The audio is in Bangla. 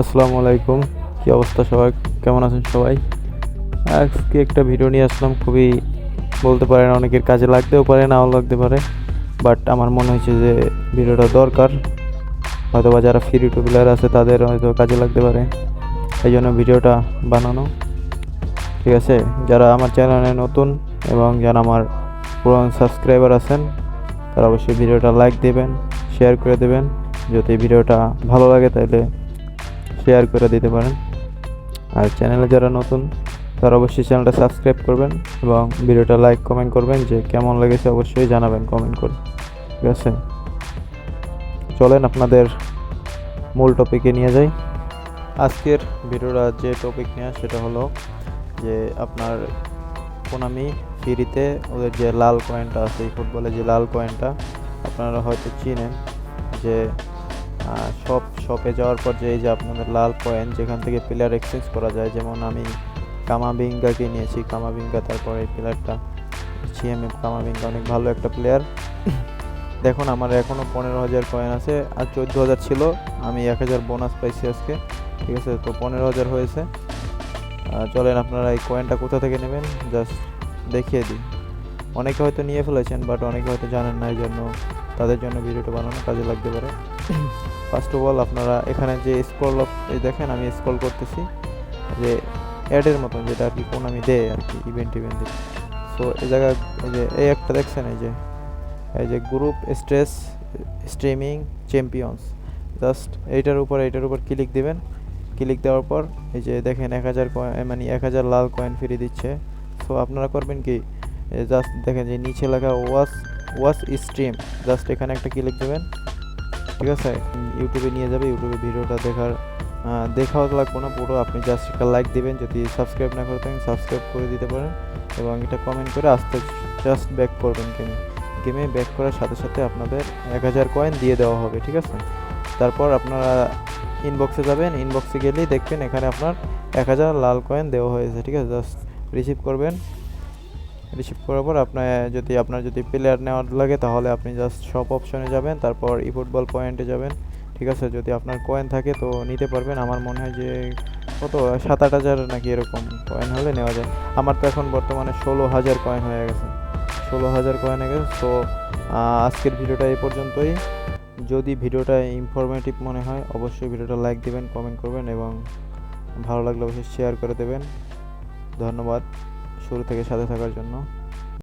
আসসালামু আলাইকুম। কি অবস্থা সবাই? কেমন আছেন সবাই? আজকে একটা ভিডিও নিয়ে আসলাম। খুবই বলতে পারেন অনেকের কাজে লাগতেও পারে, নাও লাগতে পারে। বাট আমার মনে হয়েছে যে ভিডিওটা দরকার। হয়তো বা যারা ফ্রি টু প্লেয়ার আছে, তাদের হয়তো কাজে লাগতে পারে। এই জন্য ভিডিওটা বানানো। ঠিক আছে? যারা আমার চ্যানেলে নতুন এবং যারা আমার পুরান সাবস্ক্রাইবার আছেন, তারা অবশ্যই ভিডিওটা লাইক দেবেন, শেয়ার করে দেবেন। যদি ভিডিওটা ভালো লাগে, তাহলে শেয়ার করে দিতে পারেন। আর চ্যানেলে যারা নতুন, তারা অবশ্যই চ্যানেলটা সাবস্ক্রাইব করবেন এবং ভিডিওটা লাইক কমেন্ট করবেন যে কেমন লেগেছে অবশ্যই জানাবেন কমেন্ট করে। ঠিক আছে? চলেন আপনাদের মূল টপিকে নিয়ে যাই। আজকের ভিডিওটা যে টপিক নিয়ে, সেটা হলো যে আপনার কোনামি ফ্রিতে ওদের যে লাল কয়েনটা আছে, এই ফুটবলে যে লাল কয়েনটা আপনারা হয়তো চিনেন যে শপ শপে যাওয়ার পর যে এই যে আপনাদের লাল কয়েন যেখান থেকে প্লেয়ার এক্সচেঞ্জ করা যায় যেমন আমি কামাবিঙ্গাকে নিয়েছি কামাবিঙ্গা তারপর এই প্লেয়ারটা সিএমএফ কামাবিঙ্গা অনেক ভালো একটা প্লেয়ার দেখুন আমার এখনও পনেরো হাজার কয়েন আছে আর চোদ্দ হাজার ছিল আমি এক হাজার বোনাস পাইছি আজকে ঠিক আছে? তো পনেরো হাজার হয়েছে। চলেন আপনারা এই কয়েনটা কোথা থেকে নেবেন? জাস্ট দেখিয়ে দিই। অনেকে হয়তো নিয়ে ফেলেছেন বাট অনেকে হয়তো জানেন না এই জন্য তাদের জন্য ভিডিওটা বানানো কাজে লাগতে পারে। ফার্স্ট অফ অল আপনারা এখানে যে স্ক্রল দেখেন, আমি স্ক্রল করতেছি, যে অ্যাডের মতন যেটা আর কি কোন আমি দেয় আর কি ইভেন্ট ইভেন্টে সো এই জায়গায় এই যে, এই একটা দেখছেন, এই যে এই যে group stress streaming champions just এইটার উপর এইটার উপর ক্লিক দিবেন। ক্লিক দেওয়ার পর, এই যে দেখেন, এক হাজার কয়েন মানে এক হাজার লাল কয়েন ফ্রি দিচ্ছে। সো আপনারা করবেন কি জাস্ট দেখেন যে নিচে লেখা ওয়াচ ওয়াচ স্ট্রিম জাস্ট এখানে একটা ক্লিক দেবেন। ঠিক আছে? ইউটিউবে নিয়ে যাবে, ইউটিউবে ভিডিওটা দেখার দেখাও লাগবে না, পুরো আপনি জাস্ট একটা লাইক দিবেন, যদি সাবস্ক্রাইব না করে থাকেন সাবস্ক্রাইব করে দিতে পারেন এবং এটা কমেন্ট করে আস্তে জাস্ট ব্যাক করবেন গেমে গেমে ব্যাক করার সাথে সাথে আপনাদের এক হাজার কয়েন দিয়ে দেওয়া হবে, ঠিক আছে? তারপর আপনারা ইনবক্সে যাবেন ইনবক্সে গেলেই দেখবেন এখানে আপনার এক হাজার লাল কয়েন দেওয়া হয়েছে, ঠিক আছে? জাস্ট রিসিভ করবেন রিসিভ করার পর আপনার যদি আপনার যদি প্লেয়ার নেওয়ার লাগে, তাহলে আপনি জাস্ট শপ অপশনে যাবেন, তারপর ই ফুটবল পয়েন্টে যাবেন। ঠিক আছে? যদি আপনার কয়েন থাকে, তো নিতে পারবেন। আমার মনে হয় যে, কত? সাত আট হাজার নাকি এরকম কয়েন হলে নেওয়া যায়। আমার তো এখন বর্তমানে ষোলো হাজার কয়েন হয়ে গেছে। ষোলো হাজার কয়েন হয়ে গেছে। তো আজকের ভিডিওটা এই পর্যন্তই। যদি ভিডিওটা ইনফরমেটিভ মনে হয়, অবশ্যই ভিডিওটা লাইক দেবেন কমেন্ট করবেন এবং ভালো লাগলে অবশ্যই শেয়ার করে দেবেন। ধন্যবাদ। শুরু থেকে সাথে থাকার জন্য।